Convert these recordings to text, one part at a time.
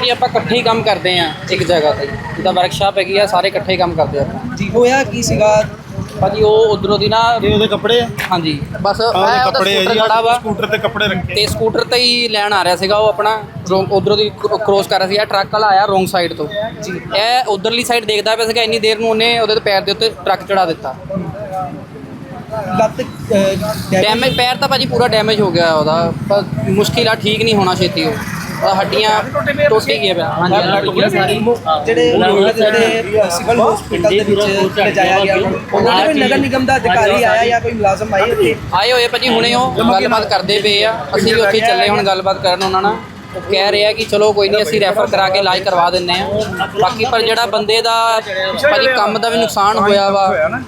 ਭਾਜੀ ਆਪਾਂ ਇਕੱਠੇ ਹੀ ਕੰਮ ਕਰਦੇ ਆ ਇੱਕ ਜਗ੍ਹਾ ਤੇ ਜਿੱਦਾਂ ਵਰਕਸ਼ਾਪ ਹੈਗੀ ਆ ਸਾਰੇ ਇਕੱਠੇ ਹੀ ਕੰਮ ਕਰਦੇ ਆ ਆਪਾਂ। ਜੀ ਹੋਇਆ ਕੀ ਸੀਗਾ? ਭਾਜੀ ਉਹ ਉਧਰੋਂ ਦੀ ਨਾ ਇਹ ਉਹਦੇ ਕੱਪੜੇ ਆ? ਹਾਂਜੀ ਬਸ ਆਹ ਇਹ ਉਹਦੇ ਉਹਦਾ ਕੱਪੜੇ ਆ ਸਕੂਟਰ ਜੀ ਖੜਾ ਵਾ। ਸਕੂਟਰ ਤੇ ਕੱਪੜੇ ਰੱਖੇ। ਤੇ ਸਕੂਟਰ ਤੇ ਹੀ ਲੈਣ ਆ ਰਿਹਾ ਸੀਗਾ ਉਹ ਆਪਣਾ ਉਧਰੋਂ ਦੀ ਕ੍ਰੋਸ ਕਰ ਰਿਹਾ ਸੀ ਇਹ ਟਰੱਕ ਵਾਲਾ ਆਇਆ ਰੋਂਗ ਸਾਈਡ ਤੋਂ। ਜੀ। ਇਹ ਉਧਰਲੀ ਸਾਈਡ ਦੇਖਦਾ ਪਿਆ ਸੀਗਾ ਇੰਨੀ ਦੇਰ ਨੂੰ ਉਹਨੇ ਉਹਦੇ ਤੇ ਪੈਰ ਦੇ ਉੱਤੇ ਟਰੱਕ ਚੜਾ ਦਿੱਤਾ। ਲੱਤ ਅਹ, damage- ਡੈਮੇਜ ਪੈਰ ਤਾਂ ਭਾਜੀ ਪੂਰਾ ਡੈਮੇਜ ਹੋ ਗਿਆ ਉਹਦਾ ਪਰ ਮੁਸ਼ਕਿਲ ਆ ਠੀਕ ਨਹੀਂ ਹੋਣਾ ਛੇਤੀ ਉਹ। ਉਹਦਾ ਹੱਡੀਆਂ ਟੁੱਟ ਹੀ ਗਿਆ ਪਿਆ। ਹਾਂਜੀ ਹੱਡੀਆਂ ਟੁੱਟ ਗਈਆਂ ਸਾਰੀ ਜਿਹੜੇ ਜਿਹੜੇ ਸਿਵਲ ਹਸਪੀਟਲ ਦੇ ਵਿੱਚ ਲਿਜਾਇਆ ਗਿਆ। ਉਹਨਾਂ ਦੇ ਕੋਈ ਨਗਰ ਨਿਗਮ ਦਾ ਅਧਿਕਾਰੀ ਆਇਆ ਜਾਂ। ਕੋਈ ਮੁਲਾਜ਼ਮ ਆਏ ਉੱਥੇ? ਆਏ ਹੋਏ ਭਾਜੀ ਹੁਣੇ ਉਹ ਗੱਲਬਾਤ ਕਰਦੇ ਪਏ ਆ। ਅਸੀਂ ਵੀ ਉੱਥੇ ਹੀ ਚੱਲੇ ਹੁਣ ਗੱਲਬਾਤ ਕਰਨ ਉਹਨਾਂ ਨਾਲ। ਉਹ ਕਹਿ ਰਹੇ ਕਿ ਚਲੋ ਕੋਈ ਨਹੀਂ ਅਸੀਂ ਰੈਫਰ ਕਰਾ ਕੇ ਇਲਾਜ ਕਰਵਾ ਦਿੰਨੇ ਆ। ਬਾਕੀ ਪਰ ਜਿਹੜਾ ਬੰਦੇ ਦਾ ਭਾਜੀ ਕੰਮ ਦਾ ਵੀ ਨੁਕਸਾਨ ਹੋਇਆ ਵਾ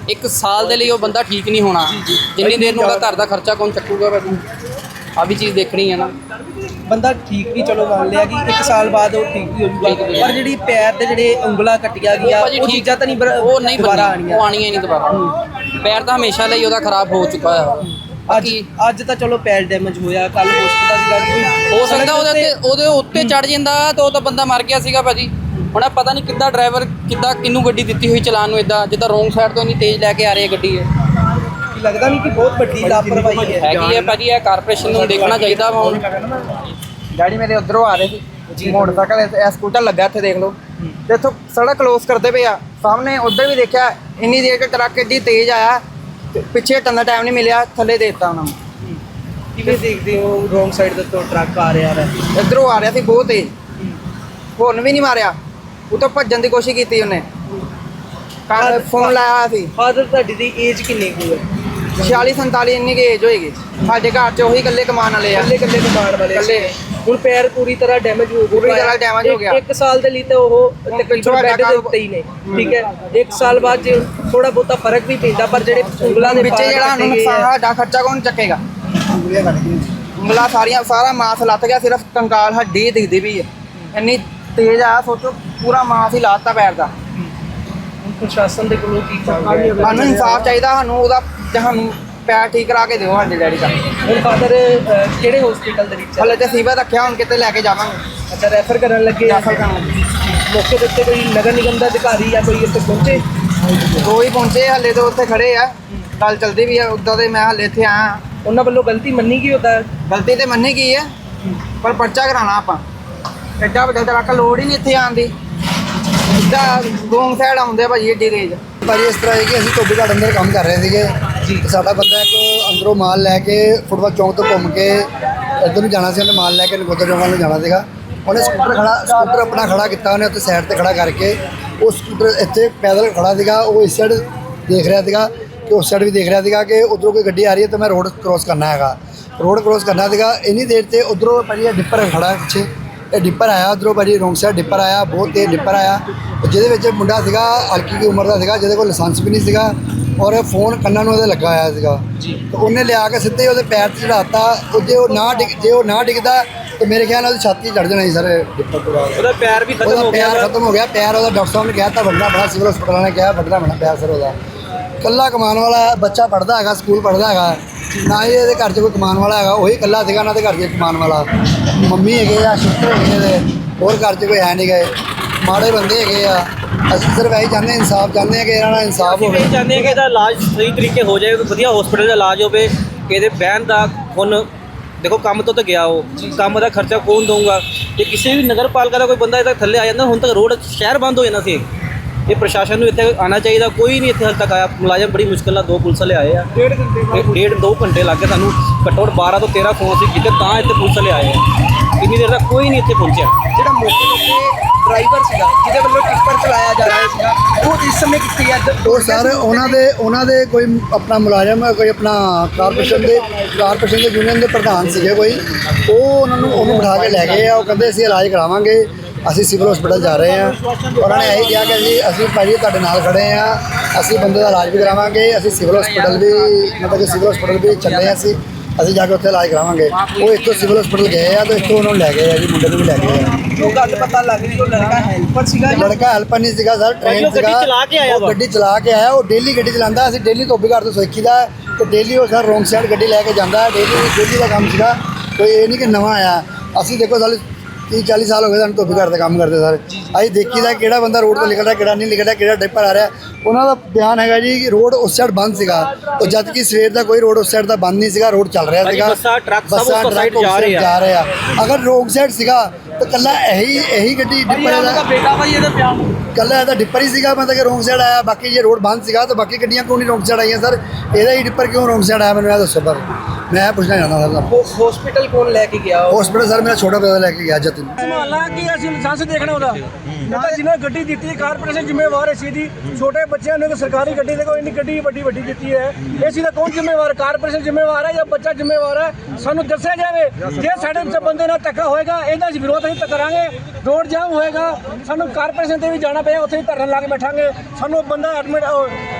ਇੱਕ ਸਾਲ ਦੇ ਲਈ ਉਹ ਬੰਦਾ ਠੀਕ ਨਹੀਂ ਹੋਣਾ। ਜਿੰਨੀ ਦੇਰ ਨੂੰ ਉਹਦਾ ਘਰ ਦਾ ਖਰਚਾ ਕੌਣ ਚੱਕੂਗਾ ਭਾਜੀ? ਆ ਵੀ ਚੀਜ਼ ਦੇਖਣੀ ਹੈ ਨਾ। ਬੰਦਾ ਠੀਕ ਵੀ ਚਲੋ ਮੰਨ ਲਿਆ ਕਿ 1 ਸਾਲ ਬਾਅਦ ਉਹ ਠੀਕ ਵੀ ਹੋ ਜਾਊਗਾ ਪਰ ਜਿਹੜੀ ਪੈਰ ਦੇ ਜਿਹੜੇ ਉਂਗਲਾਂ ਕੱਟੀਆਂ ਗਿਆ ਭਾਜੀ ਉਹ ਠੀਕ- ਚੀਜ਼ਾਂ ਤਾਂ ਨਹੀਂ ਬਰ- ਉਹ ਨਹੀਂ ਦੁਬਾਰਾ ਬਣਨੀ ਆਣੀਆਂ ਉਹ ਆਣੀਆਂ ਹੀ ਨਹੀਂ ਦੁਬਾਰਾ। ਪੈਰ ਤਾਂ ਹਮੇਸ਼ਾ ਲਈ ਉਹਦਾ ਖਰਾਬ ਹੋ ਚੁੱਕਾ ਹੈ। ਅੱਜ ਬਾਕੀ ਅੱਜ ਤਾਂ ਚਲੋ ਪੈਰ ਡੈਮੇਜ ਹੋਇਆ ਕੱਲ ਹਸਪਤਾਲ ਸੀਗਾ ਕਿ ਕੋਈ ਹੋ ਸਕਦਾ ਉਹਦੇ ਉੱਤੇ ਉਹਦੇ ਉੱਤੇ ਚੜ ਜਾਂਦਾ ਤਾਂ ਉਹ ਤਾਂ ਬੰਦਾ ਮਰ ਗਿਆ ਸੀਗਾ ਭਾਜੀ। ਹੁਣ ਇਹ ਪਤਾ ਨਹੀਂ ਕਿੱਦਾਂ ਡਰਾਈਵਰ ਕਿੱਦਾਂ ਕਿੰਨੂੰ ਗੱਡੀ ਦਿੱਤੀ ਹੋਈ ਚਲਾਉਣ ਨੂੰ ਇਦਾਂ ਜਿੱਦਾਂ ਰੋਂਗ ਸਾਈਡ ਤੋਂ ਇੰਨੀ ਤੇਜ਼ ਲੈ ਕੇ ਆ ਰਹੀ ਹੈ ਗੱਡੀ ਇਹ। ਕੀ ਲੱਗਦਾ ਨਹੀਂ ਕਿ ਬਹੁਤ ਵੱਡੀ ਲਾਪਰਵਾਹੀ ਹੈ। ਹੈਗੀ ਹੈ ਭਾਜੀ ਇਹ ਕਾਰਪੋਰੇਸ਼ਨ ਨੂੰ ਦੇਖਣਾ ਚਾਹੀਦਾ ਵਾ ਹੁਣ। ਡੈਡੀ ਮੇਰੇ ਉਧਰੋਂ ਆ ਰਹੇ ਸੀ ਮੋਟਰਸਾਈਕਲ ਇਹ ਸਕੂਟਰ ਲੱਗਾ ਇੱਥੇ ਦੇਖ ਲਓ। ਤੇ ਇੱਥੋਂ ਸੜਕ ਕਲੋਜ਼ ਕਰਦੇ ਪਏ ਆ। ਸਾਹਮਣੇ ਉਧਰ ਵੀ ਦੇਖਿਆ ਇੰਨੀ ਦੇਰ ਤੇ ਟਰੱਕ ਏਡੀ ਤੇਜ਼ ਆਇਆ ਪਿੱਛੇ ਟੰਨ ਦਾ ਟਾਈਮ ਨਹੀਂ ਮਿਲਿਆ ਥੱਲੇ ਦੇ ਦਿੱਤਾ ਉਹਨਾਂ ਨੂੰ। ਕਿਵੇਂ ਦੇਖਦੇ ਹੋ ਰੋਂਗ ਸਾਈਡ ਤੋਂ ਟਰੱਕ ਆ ਰਿਹਾ ਹੈ ਇੱਧਰੋਂ ਆ ਰਿਹਾ ਸੀ ਬਹੁਤ ਤੇਜ਼। ਹੁਣ ਵੀ ਨਹੀਂ ਮਾਰਿਆ। ਉਹ ਤੋਂ ਭੱਜਣ ਦੀ ਕੋਸ਼ਿਸ਼ ਕੀਤੀ ਉਹਨੇ। ਕੱਲ ਫੋਨ ਲਾਇਆ ਸੀ। ਫਾਦਰ ਤੁਹਾਡੀ ਦੀ ਏਜ ਕਿੰਨੀ ਕੁ ਹੈ? 46 47 ਇੰਨੀ ਕੀ ਏਜ ਹੋਏਗੀ। ਸਾਡੇ ਘਰ 'ਚ ਉਹੀ ਇਕੱਲੇ ਕਮਾਉਣ ਵਾਲੇ ਆ। ਕੱਲੇ ਕੱਲੇ ਕਮਾਉਣ ਵਾਲੇ ਇਕੱਲੇ। ਹੁਣ ਪੈਰ ਪੂਰੀ ਤਰ੍ਹਾਂ ਡੈਮੇਜ ਹੋ ਪੂਰੀ ਤਰ੍ਹਾਂ damage ਹੋ ਗਿਆ। ਇੱਕ ਸਾਲ ਦੇ ਲਈ ਤੇ ਉਹ ਤਕਰੀਬਨ ਬੈੱਡ ਦੇ ਉੱਤੇ ਹੀ ਨੇ। ਠੀਕ ਹੈ? ਇੱਕ ਸਾਲ ਬਾਅਦ ਜੇ ਥੋੜਾ ਬਹੁਤਾ ਫ਼ਰਕ ਵੀ ਪੈਂਦਾ ਪਰ ਜਿਹੜੇ ਉਂਗਲਾਂ ਦੇ ਵਿੱਚੇ ਜਿਹੜਾ ਸਾਨੂੰ ਕੱਟੇ ਗਏ ਨੁਕਸਾਨ ਆ, ਸਾਡਾ ਖਰਚਾ ਕੌਣ ਚੱਕੇਗਾ? ਉਂਗਲਾਂ ਸਾਰੀਆਂ ਸਾਰਾ ਮਾਸ ਲੱਥ ਗਿਆ ਸਿਰਫ ਕੰਕਾਲ ਹੱਡੀ ਦਿਖਦੀ ਵੀ ਹੈ। ਇੰਨੀ ਤੇਜ਼ ਆ ਸੋਚੋ ਪੂਰਾ ਮਾਸ ਹੀ ਲਾਤਾ ਪੈਰ ਦਾ। ਹੁਣ ਪ੍ਰਸ਼ਾਸਨ ਦੇ ਕੋਲੋਂ ਕੀ ਚਾਹੁੰਦੇ ਹੋ? ਸਾਨੂੰ ਇਨਸਾਫ ਚਾਹੀਦਾ ਸਾਨੂੰ ਉਹਦਾ ਸਾਨੂੰ ਪੈਰ ਠੀਕ ਕਰਾ ਕੇ ਦਿਓ ਸਾਡੇ ਡੈਡੀ ਦਾ। ਹੁਣ ਫਾਦਰ ਕਿਹੜੇ ਹਸਪੀਟਲ ਦੇ ਵਿੱਚ? ਹਲੇ ਤੇ ਸੀਵਾ ਰੱਖਿਆ ਹੁਣ ਕਿਤੇ ਲੈ ਕੇ ਜਾਵਾਂਗੇ। ਅੱਛਾ ਰੈਫਰ ਕਰਨ ਲੱਗੇ। ਰੈਫਰ ਕਰਾਂਗੇ ਮੌਕੇ ਦੇ ਉੱਤੇ ਕੋਈ ਨਗਰ ਨਿਗਮ ਦਾ ਅਧਿਕਾਰੀ ਜਾਂ ਕੋਈ ਇੱਥੇ ਪਹੁੰਚੇ? ਦੋ ਹੀ ਪਹੁੰਚੇ ਹਲੇ ਤੇ ਉੱਥੇ ਖੜੇ ਆ। ਗੱਲ ਚਲਦੀ ਵੀ ਆ ਉਦਾਂ ਤੇ ਮੈਂ ਹਲੇ ਇੱਥੇ ਆਇਆ। ਉਹਨਾਂ ਵੱਲੋਂ ਗਲਤੀ ਮੰਨੀ ਗਈ ਉਹਦਾ ਗਲਤੀ ਤੇ ਮੰਨੀ ਗਈ ਹੈ। ਪਰ ਪਰਚਾ ਕਰਾਣਾ ਆਪਾਂ। ਐਡਾ ਵੱਡਾ ਟਰੱਕ ਲੋੜ ਹੀ ਨਹੀਂ ਇੱਥੇ ਆਉਣ ਦੀ। ਇੱਦਾਂ ਰੋਂਗ ਸਾਈਡ ਆਉਂਦੇ ਆ ਭਾਜੀ ਏਡੀ ਤੇਜ਼। ਭਾਜੀ ਇਸ ਤਰ੍ਹਾਂ ਹੈ ਕਿ ਅਸੀਂ ਧੋਬੀ ਘਾਟ ਅੰਦਰ ਕੰਮ ਕਰ ਰਹੇ ਸੀਗੇ। ਜੀ ਸਾਡਾ ਬੰਦਾ ਇੱਕ ਅੰਦਰੋਂ ਮਾਲ ਲੈ ਕੇ ਫੁੱਟਬਾਲ ਚੌਂਕ ਤੋਂ ਘੁੰਮ ਕੇ ਇੱਧਰ ਨੂੰ ਜਾਣਾ ਸੀ, ਉਹਨੇ ਮਾਲ ਲੈ ਕੇ ਨਗੋਦਰ ਚੌਂਕ ਨੂੰ ਜਾਣਾ ਸੀਗਾ। ਉਹਨੇ ਸਕੂਟਰ ਖੜਾ, ਸਕੂਟਰ ਆਪਣਾ ਖੜਾ ਕੀਤਾ, ਉਹਨੇ ਉੱਥੇ ਸਾਈਡ ਤੇ ਖੜਾ ਕਰਕੇ, ਉਹ ਸਕੂਟਰ ਇੱਥੇ ਪੈਦਲ ਖੜਾ ਸੀਗਾ, ਉਹ ਇਸ ਸਾਈਡ ਦੇਖ ਰਿਹਾ ਸੀਗਾ ਕਿ ਉਸ ਸਾਈਡ ਵੀ ਦੇਖ ਰਿਹਾ ਸੀਗਾ ਕਿ ਉਧਰੋਂ ਕੋਈ ਗੱਡੀ ਆ ਰਹੀ ਹੈ ਤਾਂ ਮੈਂ ਰੋਡ ਕ੍ਰੋਸ ਕਰਨਾ ਹੈਗਾ। ਰੋਡ ਕ੍ਰੋਸ ਕਰਨਾ ਸੀਗਾ, ਇੰਨੀ ਦੇਰ ਤੇ ਉਧਰੋਂ ਭਾਜੀ ਇਹ ਡਿੱਪਰ ਖੜਾ ਪਿੱਛੇ। ਇਹ ਡਿੱਪਰ ਆਇਆ ਉਧਰੋਂ ਭਾਜੀ ਰੋਂਗ ਸਾਈਡ ਡਿੱਪਰ ਆਇਆ, ਬਹੁਤ ਤੇਜ਼ ਡਿੱਪਰ ਆਇਆ। ਜਿਹਦੇ ਵਿੱਚ ਮੁੰਡਾ ਸੀਗਾ, ਹਲਕੀ ਦੀ ਉਮਰ ਦਾ ਸੀਗਾ, ਜਿਹਦੇ ਕੋਲ ਲਾਇਸੈਂਸ ਵੀ ਨਹੀਂ ਸੀਗਾ। ਔਰ ਫੋਨ ਕੰਨਾਂ ਨੂੰ ਉਹਦੇ ਲੱਗਾ ਹੋਇਆ ਸੀਗਾ। ਜੀ। ਉਹਨੇ ਲਿਆ ਕੇ ਸਿੱਧੇ ਹੀ ਉਹਦੇ ਪੈਰ 'ਤੇ ਚੜਾਤਾ ਉਹ ਜੇ ਉਹ ਨਾ ਡਿੱਗ ਜੇ ਉਹ ਨਾ ਡਿੱਗਦਾ ਤੇ ਮੇਰੇ ਖਿਆਲ ਨਾਲ ਉਹਦੀ ਛਾਤੀ ਚੜ ਜਾਣਾ ਸੀ ਸਰ ਪੂਰਾ ਉਹਦਾ ਪੈਰ ਵੀ ਉਹਦਾ ਪੈਰ ਖਤਮ ਹੋ ਗਿਆ। ਪੈਰ ਉਹਦਾ ਡਾਕਟਰ ਸਾਹਿਬ ਨੇ ਕਿਹਾ ਤਾਂ ਵੱਢਣਾ ਬੜਾ ਸਿਵਲ ਹਸਪਤਾਲ ਨੇ ਕਿਹਾ ਵੱਢਣਾ ਬਣਾ ਪੈਰ ਸਰ ਉਹਦਾ। ਕੱਲਾ ਕਮਾਉਣ ਵਾਲਾ ਬੱਚਾ ਪੜਦਾ ਹੈਗਾ ਸਕੂਲ ਪੜਦਾ ਹੈਗਾ। ਨਾ ਹੀ ਇਹਦੇ ਘਰ 'ਚ ਕੋਈ ਕਮਾਉਣ ਵਾਲਾ ਹੈਗਾ ਉਹੀ ਕੱਲਾ ਸੀਗਾ ਇਹਨਾਂ ਦੇ ਘਰ 'ਚ ਕਮਾਉਣ ਵਾਲਾ। ਮੰਮੀ ਹੈਗੇ ਆ ਸਿਸਟਰ ਹੈਗੇ ਨੇ। ਹੋਰ ਘਰ 'ਚ ਕੋਈ ਹੈ ਨਹੀਂ ਗਏ ਮਾੜੇ ਬੰਦੇ ਹੈਗੇ ਆ। ਅਸੀਂ ਸਿਰਫ ਇਹੀ ਚਾਹੁੰਦੇ ਹਾਂ ਇਨਸਾਫ ਚਾਹੁੰਦੇ ਹਾਂ ਕਿ ਇਹਨਾਂ ਦਾ ਇਨਸਾਫ ਹੋਵੇ। ਇਹ ਚਾਹੁੰਦੇ ਆ ਕਿ ਇਹਦਾ ਇਲਾਜ ਸਹੀ ਤਰੀਕੇ ਹੋ ਜਾਏ ਕੋਈ ਵਧੀਆ ਹਸਪੀਟਲ ਦਾ ਇਲਾਜ ਹੋਵੇ ਕਿ ਇਹਦੇ ਬਹਿਣ ਦਾ ਹੁਣ ਦੇਖੋ ਕੰਮ ਤੋਂ ਤਾਂ ਗਿਆ ਉਹ। ਕੰਮ ਦਾ ਖਰਚਾ ਕੌਣ ਦਊਗਾ? ਜੇ ਕਿਸੇ ਵੀ ਨਗਰਪਾਲਿਕਾ ਦਾ ਕੋਈ ਬੰਦਾ ਇਹਦਾ ਥੱਲੇ ਆ ਜਾਂਦਾ ਹੁਣ ਤੱਕ ਰੋਡ ਸ਼ਹਿਰ ਬੰਦ ਹੋ ਜਾਣਾ ਸੀ ਇਹ। ਪ੍ਰਸ਼ਾਸਨ ਨੂੰ ਇੱਥੇ ਆਉਣਾ ਚਾਹੀਦਾ ਕੋਈ ਨਹੀਂ ਇੱਥੇ ਹਾਲੇ ਤੱਕ ਆਇਆ। ਮੁਲਾਜ਼ਮ ਬੜੀ ਮੁਸ਼ਕਿਲ ਨਾਲ ਦੋ ਪੁਲਿਸ ਵਾਲੇ ਆਏ ਆ। ਡੇਢ ਘੰਟੇ ਡੇਢ ਦੋ ਘੰਟੇ ਲੱਗ ਗਏ ਸਾਨੂੰ। ਘੱਟੋ ਘੱਟ 12 ਤੋਂ 13 ਫੋਨ ਸੀ ਕਿਤੇ ਤਾਂ ਇੱਥੇ ਪੁਲਿਸ ਵਾਲੇ ਆਏ ਆ। ਇੰਨੀ ਦੇਰ ਤੱਕ ਕੋਈ ਨਹੀਂ ਇੱਥੇ ਪਹੁੰਚਿਆ। ਜਿਹੜਾ ਮੌਕੇ ਦੇ ਉੱਤੇ ਡਰਾਈਵਰ ਸੀਗਾ ਜਿਹਦੇ ਵੱਲੋਂ ਟਿੱਪਰ ਚਲਾਇਆ ਜਾ ਰਿਹਾ ਸੀਗਾ ਉਹ ਇਸ ਸਮੇਂ ਕਿੱਥੇ ਹੈ ਉਹ ਸਰ ਉਹਨਾਂ ਦੇ ਉਹਨਾਂ ਦੇ ਕੋਈ ਆਪਣਾ ਮੁਲਾਜ਼ਮ ਕੋਈ ਆਪਣਾ ਕਾਰਪੋਰੇਸ਼ਨ ਦੇ ਕਾਰਪੋਰੇਸ਼ਨ ਦੇ ਯੂਨੀਅਨ ਦੇ ਪ੍ਰਧਾਨ ਸੀਗੇ ਕੋਈ। ਉਹ ਉਹਨਾਂ ਨੂੰ ਉਹਨੂੰ ਬਿਠਾ ਕੇ ਲੈ ਗਏ ਆ ਉਹ ਕਹਿੰਦੇ ਅਸੀਂ ਇਲਾਜ ਕਰਾਵਾਂਗੇ ਅਸੀਂ ਸਿਵਲ ਹਸਪੀਟਲ ਜਾ ਰਹੇ ਆ। ਉਹਨਾਂ ਨੇ ਇਹੀ ਕਿਹਾ ਕਿ ਜੀ ਅਸੀਂ ਭਾਜੀ ਤੁਹਾਡੇ ਨਾਲ ਖੜੇ ਆ ਅਸੀਂ ਬੰਦੇ ਦਾ ਇਲਾਜ ਵੀ ਕਰਾਵਾਂਗੇ ਅਸੀਂ ਸਿਵਲ ਹਸਪੀਟਲ ਵੀ ਮਤਲਬ ਕਿ ਸਿਵਲ ਹਸਪੀਟਲ ਵੀ ਚੱਲੇ ਆ ਅਸੀਂ। ਅਸੀਂ ਜਾ ਕੇ ਉੱਥੇ ਇਲਾਜ ਕਰਾਵਾਂਗੇ। ਉਹ ਇੱਥੋਂ ਸਿਵਲ ਹਸਪੀਟਲ ਗਏ ਆ ਤੇ ਇੱਥੋਂ ਉਹਨਾਂ ਨੂੰ ਲੈ ਗਏ ਆ ਜੀ ਮੁੰਡੇ ਨੂੰ ਵੀ ਲੈ ਗਏ ਆ। ਉਹ ਗੱਲ ਪਤਾ ਲੱਗ ਰਹੀ ਉਹ ਲੜਕਾ ਹੈਲਪਰ ਸੀਗਾ ਜਾਂ? ਲੜਕਾ ਹੈਲਪਰ ਨਹੀਂ ਸੀਗਾ ਸਰ ਟ੍ਰੇਨ ਉਹ ਗੱਡੀ ਸੀਗਾ। ਚਲਾ ਕੇ ਆਇਆ ਉਹ। ਗੱਡੀ ਚਲਾ ਕੇ ਆਇਆ ਉਹ ਡੇਲੀ ਗੱਡੀ ਚਲਾਉਂਦਾ ਅਸੀਂ ਡੇਲੀ ਧੋਬੀ ਘਰ ਤੋਂ ਸਿੱਖੀਦਾ ਤੇ ਡੇਲੀ ਉਹ ਸਰ ਰੋਂਗ ਸਾਈਡ ਗੱਡੀ ਲੈ ਕੇ ਜਾਂਦਾ ਡੇਲੀ ਡੇਲੀ ਦਾ ਕੰਮ ਸੀਗਾ। ਕੋਈ ਇਹ ਨਹੀਂ ਕਿ ਨਵਾਂ ਆਇਆ। ਅਸੀਂ ਦੇਖੋ ਸਾਲੀ 30 40 ਸਾਲ ਹੋ ਗਏ ਸਾਨੂੰ ਧੋਬੀ ਘਰ ਦਾ ਕੰਮ ਕਰਦੇ ਸਰ। ਅਸੀਂ ਦੇਖੀਦਾ ਕਿਹੜਾ ਬੰਦਾ ਰੋਡ ਤੇ ਲਿਖਦਾ ਕਿਹੜਾ ਨਹੀਂ ਲਿਖਦਾ ਕਿਹੜਾ ਡਿੱਪਰ ਆ ਰਿਹਾ। ਉਹਨਾਂ ਦਾ ਬਿਆਨ ਹੈਗਾ ਜੀ ਕਿ ਰੋਡ ਉਸ ਸਾਈਡ ਬੰਦ ਸੀਗਾ। ਉਹ ਜਦ ਕਿ ਸਵੇਰ ਦਾ ਕੋਈ ਰੋਡ ਉਸ ਸਾਈਡ ਦਾ ਬੰਦ ਨਹੀਂ ਸੀਗਾ ਰੋਡ ਚੱਲ ਰਿਹਾ ਸੀਗਾ। ਬੱਸਾਂ, ਟਰੱਕ ਸਭ ਉਸ side ਜਾ ਰਹੇ ਆ। ਜਾ ਰਹੇ ਆ। ਅਗਰ ਰੋਂਗ ਸਾਈਡ ਸੀਗਾ ਤਾਂ ਕੱਲਾ ਇਹੀ ਇਹੀ ਗੱਡੀ ਡਿੱਪਰ ਦਾ ਬੇਟਾ ਭਾਈ ਇਹਦਾ ਪਿਆ। ਕੱਲਾ ਇਹਦਾ ਡਿੱਪਰ ਹੀ ਸੀਗਾ ਮਤਲਬ ਕਿ ਰੋਂਗ ਸਾਈਡ ਆਇਆ। ਬਾਕੀ ਜੇ ਰੋਡ ਬੰਦ ਸੀਗਾ ਤਾਂ ਬਾਕੀ ਗੱਡੀਆਂ ਕਿਉਂ ਨਹੀਂ ਰੋਂਗ ਸਾਈਡ ਆਈਆਂ ਸਰ? ਇਹਦਾ ਹੀ ਡਿੱਪਰ ਕਿਉਂ ਰੋਂਗ ਸਾਈਡ ਆਇਆ ਮੈਨੂੰ ਇਹ ਦੱਸੋ ਪਰ ਮੈਂ ਪੁੱਛਣਾ ਚਾਹੁੰਦਾ ਸਰ ਹਸਪੀਟਲ ਕੌਣ ਲੈ ਕੇ ਗਿਆ? ਉਹ ਹਸਪੀਟਲ ਸਰ ਮੇਰਾ ਛੋਟਾ ਬੇਟਾ ਲੈ ਕੇ ਗਿਆ ਜਤਨ ਸੰਭਾਲਣਾ ਕਿ ਅਸੀਂ ਲਾਇਸੈਂਸ ਦੇਖਣਾ ਉਹਦਾ? ਤਾਂ ਜਿਹਨੇ ਗੱਡੀ ਦਿੱਤੀ ਕਾਰਪੋਰੇਸ਼ਨ ਜ਼ਿੰਮੇਵਾਰ ਹੈ ਸੀ ਦੀ ਛੋਟੇ ਬੱਚਿਆਂ ਨੂੰ ਇੱਕ ਸਰਕਾਰੀ ਗੱਡੀ ਦੇਖੋ ਇੰਨੀ ਗੱਡੀ ਵੱਡੀ ਵੱਡੀ ਦਿੱਤੀ ਹੈ। ਇਸ ਦਾ ਕੌਣ ਜ਼ਿੰਮੇਵਾਰ ਕਾਰਪੋਰੇਸ਼ਨ ਜ਼ਿੰਮੇਵਾਰ ਹੈ ਜਾਂ ਬੱਚਾ ਜ਼ਿੰਮੇਵਾਰ ਹੈ? ਸਾਨੂੰ ਦੱਸਿਆ ਜਾਵੇ। ਜੇ ਸਾਡੇ ਵਿੱਚ ਬੰਦੇ ਨਾਲ ਧੱਕਾ ਹੋਏਗਾ ਇਹਦਾ ਅਸੀਂ ਵਿਰੋਧ ਅਸੀਂ ਕਰਾਂਗੇ। ਰੋਡ ਜਾਮ ਹੋਏਗਾ। ਸਾਨੂੰ ਕਾਰਪੋਰੇਸ਼ਨ ਤੇ ਵੀ ਜਾਣਾ ਪਏਗਾ ਉੱਥੇ ਵੀ ਧਰਨਾ ਲਾ ਕੇ ਬੈਠਾਂਗੇ। ਸਾਨੂੰ ਉਹ ਬੰਦਾ ਐਡਮਿਟ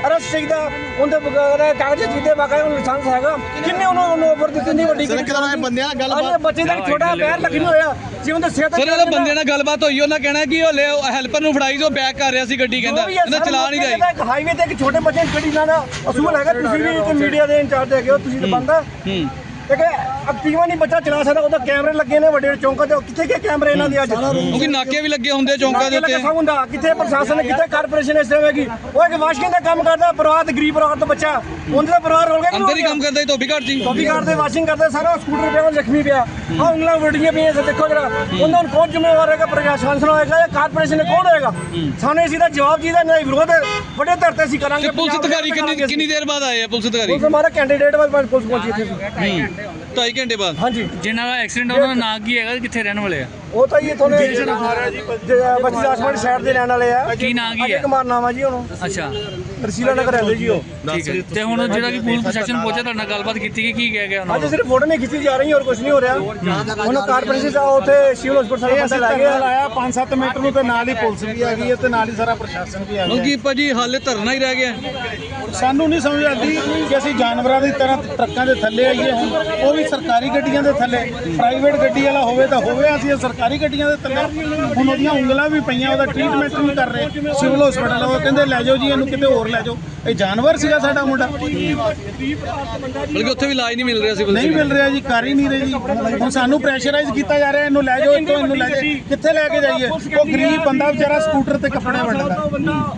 ਅਰੈਸਟ ਚਾਹੀਦਾ ਉਹਦੇ ਵਗੈਰਾ ਕਾਗਜ਼ ਜਿਹਦੇ ਵਾਕਈ ਉਹਨੂੰ ਲਾਇਸੈਂਸ ਹੈਗਾ। ਕਿੰਨੇ ਉਹਨੂੰ ਉਹਨੂੰ ਆਫਰ ਦਿੱਤੀ ਇੰਨੀ ਵੱਡੀ ਗੱਡੀ ਚਲਾਉਣ ਦੀ ਬੰਦਿਆਂ ਨਾਲ ਗੱਲਬਾਤ- ਬੱਚੇ ਦਾ ਛੋਟਾ ਪੈਰ ਲੱਗ ਨਹੀਂ ਹੋਇਆ ਜਿਵੇਂ ਸਿਰ ਤੇ ਸਰ ਉਹਦੇ ਬੰਦੇ ਨਾਲ ਗੱਲਬਾਤ ਹੋਈ ਉਹਨਾਂ ਕਹਿਣਾ ਕਿ ਉਹ ਲੈ ਹੈਲਪਰ ਨੂੰ ਫੜਾਈ ਜੋ ਬੈਕ ਕਰ ਰਿਹਾ ਸੀ ਗੱਡੀ ਕਹਿੰਦਾ। ਕਹਿੰਦਾ ਚਲਾ ਨਹੀਂ ਰਹੀ। ਇੱਕ ਹਾਈਵੇ ਤੇ ਇੱਕ ਛੋਟੇ ਬੱਚੇ ਗੱਡੀ ਨਾਲ ਅਸੂਲ ਹੈਗਾ ਤੁਸੀਂ ਵੀ ਇੱਕ ਮੀਡੀਆ ਦੇ ਇੰਚਾਰਜ ਹੈਗੇ ਹੋ ਤੁਸੀਂ ਤਾਂ ਬੰਦਾ। ਹੂੰ ਇੱਕ ਐਕਟਿਵਾ ਨਹੀਂ ਬੱਚਾ ਚਲਾ ਸਕਦਾ ਉਹਦਾ ਕੈਮਰੇ ਲੱਗੇ ਨੇ ਵੱਡੇ ਚੌਂਕਾਂ ਤੇ ਕਿੱਥੇ ਗਏ ਕੈਮਰੇ ਇਹਨਾਂ ਦੀ ਅੱਜ? ਕਿਉਂਕਿ ਨਾਕੇ ਵੀ ਲੱਗੇ ਹੁੰਦੇ ਚੌਂਕਾਂ ਦੇ ਉੱਤੇ। ਸਭ ਹੁੰਦਾ ਕਿੱਥੇ ਪ੍ਰਸ਼ਾਸਨ ਕਿੱਥੇ ਕਾਰਪੋਰੇਸ਼ਨ ਇਸ ਤਰ੍ਹਾਂ ਹੈਗੀ? ਉਹ ਇੱਕ ਵਾਸ਼ਕਿੰਗ ਦਾ ਕੰਮ ਕਰਦਾ ਪਰਿਵਾਰ ਤੇ ਗਰੀਬ ਪਰਿਵਾਰ ਤੋਂ ਬੱਚਾ। ਉਹਦੇ ਦਾ ਪਰਿਵਾਰ ਰੋਲ ਗਿਆ ਅੰਦਰ ਹੀ ਕੰਮ ਕਰਦਾ ਧੋਬੀ ਘਾਟ ਜੀ ਕਾਫੀ ਕਾਰ ਦੇ ਵਾਸ਼ਿੰਗ ਕਰਦੇ ਸਾਰਾ ਸਕੂਟਰ ਪਿਆ ਉਹ ਜ਼ਖਮੀ ਪਿਆ। ਆ ਉਂਗਲਾਂ ਵੜੀਆਂ ਪਈਆਂ ਸੀ ਦੇਖੋ ਜਰਾ। ਉਹਨਾਂ ਨੂੰ ਕੌਣ ਜ਼ਿੰਮੇਵਾਰ ਹੈਗਾ? ਪ੍ਰਸ਼ਾਸਨ ਹੋਏਗਾ ਜਾਂ ਕਾਰਪੋਰੇਸ਼ਨ ਨੇ ਕੌਣ ਹੋਏਗਾ? ਸਾਨੂੰ ਇਸ ਦਾ ਜਵਾਬ ਜਿਹਦਾ ਨਹੀਂ ਵਿਰੋਧ ਵੱਡੇ ਧਰਤੇ ਸੀ ਕਰਾਂਗੇ ਤੇ ਪੁਲਿਸ ਅਧਿਕਾਰੀ ਕਿੰਨੀ ਕਿੰਨੀ ਦੇਰ ਬਾਅਦ ਆਏ ਆ ਪੁਲਿਸ ਅਧਿਕਾਰੀ? ਉਸ ਹਮਾਰਾ ਕੈਂਡੀਡੇਟ ਵਾਲ ਪੁਲਿਸ ਪਹੁੰਚੀ ਇੱਥੇ। ਸੀ। ਹੂੰ ਢਾਈ ਘੰਟੇ ਬਾਅਦ? ਹਾਂਜੀ। ਜਿਨ੍ਹਾਂ ਦਾ ਐਕਸੀਡੈਂਟ ਉਹਨਾਂ ਦਾ ਨਾਂ ਕੀ ਹੈਗਾ? ਕਿੱਥੇ ਰਹਿਣ ਵਾਲੇ ਆ? ਉਹ ਤਾਂ ਇਹ ਤੁਹਾਨੂੰ ਬੱਚੀ ਦਾਸਮਾਨ ਸ਼ਹਿਰ ਦੇ ਰਹਿਣ ਵਾਲੇ ਆ। ਕੀ ਨਾਂ ਕੀ ਹੈ? ਅਜੇ ਕੁਮਾਰ ਨਾਮ ਆ ਜੀ ਉਹਨੂੰ। ਅੱਛਾ। ਰਸੀਲਾ ਨਗਰ ਰਹਿੰਦੇ ਜੀ ਉਹ। ਠੀਕ ਹੈ ਤੇ ਹੁਣ ਜਿਹੜਾ ਕਿ ਪੁਲਿਸ ਪ੍ਰਸ਼ਾਸਨ ਪਹੁੰਚਿਆ ਤੁਹਾਡੇ ਨਾਲ ਗੱਲਬਾਤ ਕੀਤੀ ਕਿ ਕੀ ਕਹਿ ਗਿਆ ਉਹਨਾਂ ਅੱਜ ਨੂੰ ਸਿਰਫ ਫੋਟੋ ਨਹੀਂ ਖਿੱਚੀ ਜਾ ਰਹੀ ਹੋਰ ਕੁਝ ਨਹੀਂ ਹੋ ਰਿਹਾ। ਹੁਣ ਕਾਰਪੋਰੇਸ਼ਨ ਦਾ ਉੱਥੇ ਸਿਵਲ ਹਸਪਤਾਲ ਸਾਡਾ ਬੰਦਾ ਲੈ ਗਿਆ। ਲਾਇਆ 5-7 ਮੀਟਰ ਨੂੰ ਤੇ ਨਾਲ ਹੀ ਪੁਲਿਸ ਵੀ ਆ ਗਈ ਹੈ ਤੇ ਨਾਲ ਹੀ ਸਾਰਾ ਪ੍ਰਸ਼ਾਸਨ ਵੀ ਆ ਗਿਆ। ਕਿਉਂਕਿ ਭਾਜੀ ਹਾਲੇ ਧਰਨਾ ਹੀ ਰਹਿ ਗਿਆ। ਸਾਨੂੰ ਨਹੀਂ ਸਮਝ ਆਉਂਦੀ ਕਿ ਅਸੀਂ ਜਾਨਵਰਾਂ ਦੀ ਤਰ੍ਹਾਂ ਟਰੱਕਾਂ ਦੇ ਥੱਲੇ ਆਈਏ ਹੁਣ। ਉਹ ਵੀ ਸਰਕਾਰੀ ਗੱਡੀਆਂ ਦੇ ਥੱਲੇ। ਪ੍ਰਾਈਵੇਟ ਗੱਡੀ ਵਾਲਾ ਹੋਵੇ ਤਾਂ ਹੋਵੇ ਅਸੀਂ ਇਹ ਸਰਕਾਰੀ ਗੱਡੀਆਂ ਦੇ ਥੱਲੇ। ਹੁਣ ਉਹਦੀਆਂ ਉਂਗਲਾਂ ਵੀ ਪਈਆਂ ਉਹਦਾ ਟ੍ਰੀਟਮੈਂਟ ਵੀ ਕਰ ਰਹੇ। ਸਿਵਲ ਹਸਪਤਾਲ ਉਹ ਕਹਿੰਦੇ ਲੈ ਜਾਓ ਜੀ ਇਹਨੂੰ ਕਿਤੇ ਹੋਰ ਲੈ ਜਾਓ। ਇਹ ਜਾਨਵਰ ਸੀਗਾ ਸਾਡਾ ਮੁੰਡਾ। ਬਲਕਿ ਉੱਥੇ ਵੀ ਇਲਾਜ ਨਹੀਂ ਮਿਲ ਰਿਹਾ ਸੀ ਨਹੀਂ ਮਿਲ ਰਿਹਾ ਜੀ ਕਰ ਹੀ ਨਹੀਂ ਰਹੇ ਜੀ। ਹੁਣ ਸਾਨੂੰ ਪ੍ਰੈਸ਼ਰਾਈਜ਼ ਕੀਤਾ ਜਾ ਰਿਹਾ ਇਹਨੂੰ ਲੈ ਜਾਓ ਇੱਥੋਂ ਇਹਨੂੰ ਲੈ ਜਾਓ। ਕਿੱਥੇ ਲੈ ਕੇ ਜਾਈਏ? ਉਹ ਗਰੀਬ ਬੰਦਾ ਵਿਚਾਰਾ ਸਕੂਟਰ ਤੇ ਕੱਪੜੇ ਵੰਡਦਾ।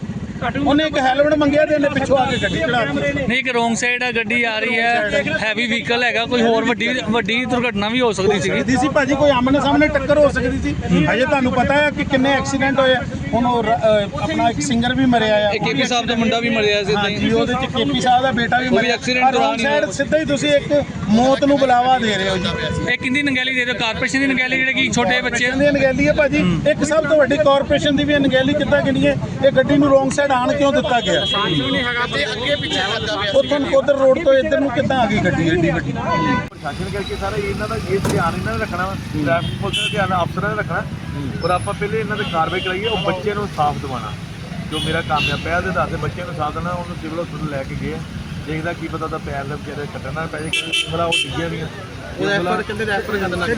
ਉਹਨੇ ਇੱਕ ਹੈਲਮਟ ਮੰਗਿਆ ਤੇ ਇਹਨੇ ਪਿੱਛੋਂ ਆ ਕੇ ਗੱਡੀ ਚੜਾ ਦਿੱਤੀ। ਨਹੀਂ ਕਿ ਰੋਂਗ ਸਾਈਡ ਆ ਗੱਡੀ ਆ ਰਹੀ ਹੈ। ਹੈਵੀ ਵਹੀਕਲ ਹੈਗਾ ਕੋਈ ਹੋਰ ਵੱਡੀ ਵੱਡੀ ਦੁਰਘਟਨਾ ਵੀ ਹੋ ਸਕਦੀ ਸੀਗੀ। ਸਕਦੀ ਸੀ ਭਾਜੀ ਕੋਈ ਆਮਨੇ ਸਾਹਮਣੇ ਟੱਕਰ ਹੋ ਸਕਦੀ ਸੀ। ਹਜੇ ਤੁਹਾਨੂੰ ਪਤਾ ਹੈ ਕਿ ਕਿੰਨੇ ਐਕਸੀਡੈਂਟ ਹੋਏ ਆ। ਹੁਣ ਉਹ ਰ- ਅਹ ਆਪਣਾ ਇੱਕ ਸਿੰਗਰ ਵੀ ਮਰਿਆ ਆ। ਕੇਪੀ ਸਾਹਿਬ ਦਾ ਮੁੰਡਾ ਵੀ ਮਰਿਆ ਸੀ ਏਦਾਂ ਹਾਂਜੀ ਹੀ ਉਹਦੇ ਚ ਕੇਪੀ ਸਾਹਿਬ ਦਾ ਬੇਟਾ ਵੀ ਮਰਿਆ। accident ਦੌਰਾਨ ਹੀ ਸਾਈਡ ਸਿੱਧਾ ਹੀ ਤੁਸੀਂ ਇੱਕ ਮੌਤ ਨੂੰ ਬੁਲਾਵਾ ਦੇ ਰਹੇ ਹੋ ਜੀ। ਇਹ ਕਿੰਦੀ ਨੰਗੈਲੀ ਦੇ ਦਿਓ ਕਾਰਪੋਰੇਸ਼ਨ ਦੀ ਨੰਗੈਲੀ ਜਿਹੜੇ ਕਿ ਛੋਟੇ ਬੱਚੇ। ਦੀ ਅਣਗਹਿਲੀ ਹੈ ਭਾਜੀ। ਇੱਕ ਸਭ ਤੋਂ ਵੱਡੀ ਕਾਰਪੋਰੇਸ਼ਨ ਦੀ ਵੀ ਅਣਗਹਿਲੀ ਕਿੱਦਾਂ ਗਿਣੀਏ ਇਹ ਗੱਡੀ ਨੂੰ ਰੋਂਗ ਸਾਈਡ ਆਣ ਕਿਉਂ ਦਿੱਤਾ ਗਿਆ? ਉੱਥੋਂ ਉਧਰ ਰੋਡ ਤੋਂ ਇੱਧਰ ਨੂੰ ਕਿੱਦਾਂ ਆ ਗਈ ਗੱਡੀ ਏਡੀ ਵੱਡੀ? ਪ੍ਰਸ਼ਾਸਨ ਕਰਕੇ ਸਾਰਾ ਇਹਨਾਂ ਦਾ ਇਹ ਧਿਆਨ ਇਹਨਾਂ ਨੇ ਰੱਖਣਾ ਟ੍ਰੈਫਿਕ ਪੁਲਿਸ ਦਾ ਧਿਆਨ ਅਫਸਰਾਂ ਨੇ ਰੱਖਣਾ। ਔਰ ਆਪਾਂ ਪਹਿਲੇ ਇਹਨਾਂ ਤੇ ਕਾਰਵਾਈ ਕਰਾਈਏ ਉਹ ਬੱਚੇ ਨੂੰ ਸਾਫ਼ ਦਿਵਾਉਣਾ। ਜੋ ਮੇਰਾ ਕੰਮ ਆ ਪਹਿਲ ਦੇ ਤੇ ਬੱਚੇ ਨੂੰ ਸਾਫ਼ ਦੇਣਾ ਉਹਨੂੰ ਸਿਵਲ ਹਸਪਤਾਲ ਲੈ ਕੇ ਗਏ ਆ। ਦੇਖਦਾ ਕੀ ਪਤਾ ਉਹਦਾ ਪੈਰ ਦੇ ਵਿਚਾਰੇ ਕੱਟਣਾ ਪੈ ਕਿ ਮੇਰਾ ਉਹ ਡਿੱਗਿਆ ਵੀ ਆ। ਉਹ ਰੈਫਰ ਕਹਿੰਦੇ ਰੈਫਰ ਕਰਨ ਲੱਗ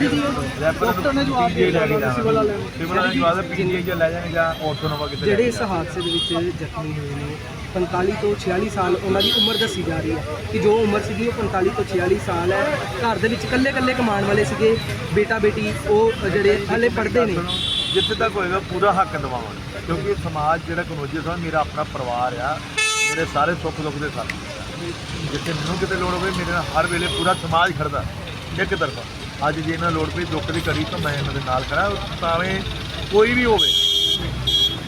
ਡਾਕਟਰ ਨੇ ਜਵਾਬ ਦੇ ਦਿੱਤਾ ਸਿਵਲ ਵਾਲੇ ਸਿਵਲ ਵਾਲੇ ਜਵਾਬ ਦੇ ਪੀਜੀਆਈ ਜਾਂ ਲੈ ਜਾਣਗੇ ਜਾਂ ਆਰਥੋਨੋਵਾ ਕਿਤੇ ਲੈ ਜਿਹੜੇ ਇਸ ਹਾਦਸੇ ਦੇ ਵਿੱਚ ਜ਼ਖਮੀ ਹੋਏ ਨੇ 45 ਤੋਂ 46 ਸਾਲ ਉਹਨਾਂ ਦੀ ਉਮਰ ਦੱਸੀ ਜਾ ਰਹੀ ਹੈ ਕਿ ਜੋ ਉਮਰ ਸੀਗੀ ਉਹ 45 ਤੋਂ 46 ਸਾਲ ਹੈ। ਘਰ ਦੇ ਵਿੱਚ ਇਕੱਲੇ ਇਕੱਲੇ ਕਮਾਉਣ ਵਾਲੇ ਸੀਗੇ। ਬੇਟਾ ਬੇਟੀ ਉਹ ਜਿਹੜੇ ਹਲੇ ਪੜ੍ਹਦੇ ਨੇ। ਜਿੱਥੇ ਤੱਕ ਹੋਏਗਾ ਪੂਰਾ ਹੱਕ ਦਿਵਾਵਾਂਗੇ ਕਿਉਂਕਿ ਸਮਾਜ ਜਿਹੜਾ ਕਨੋਜੀ ਸਾਹਿਬ ਮੇਰਾ ਆਪਣਾ ਪਰਿਵਾਰ ਆ। ਮੇਰੇ ਸਾਰੇ ਸੁੱਖ ਦੁੱਖ ਦੇ ਸਾਥੀ। ਜਿੱਥੇ ਮੈਨੂੰ ਕਿਤੇ ਲੋੜ ਹੋਵੇ ਮੇਰੇ ਨਾਲ ਹਰ ਵੇਲੇ ਪੂਰਾ ਸਮਾਜ ਖੜਦਾ ਇੱਕ ਤਰਫਾ। ਅੱਜ ਜੇ ਇਹਨਾਂ ਲੋੜ ਪਈ ਦੁੱਖ ਦੀ ਘੜੀ ਤਾਂ ਮੈਂ ਇਹਨਾਂ ਦੇ ਨਾਲ ਖੜਾ ਭਾਵੇਂ ਕੋਈ ਵੀ ਹੋਵੇ।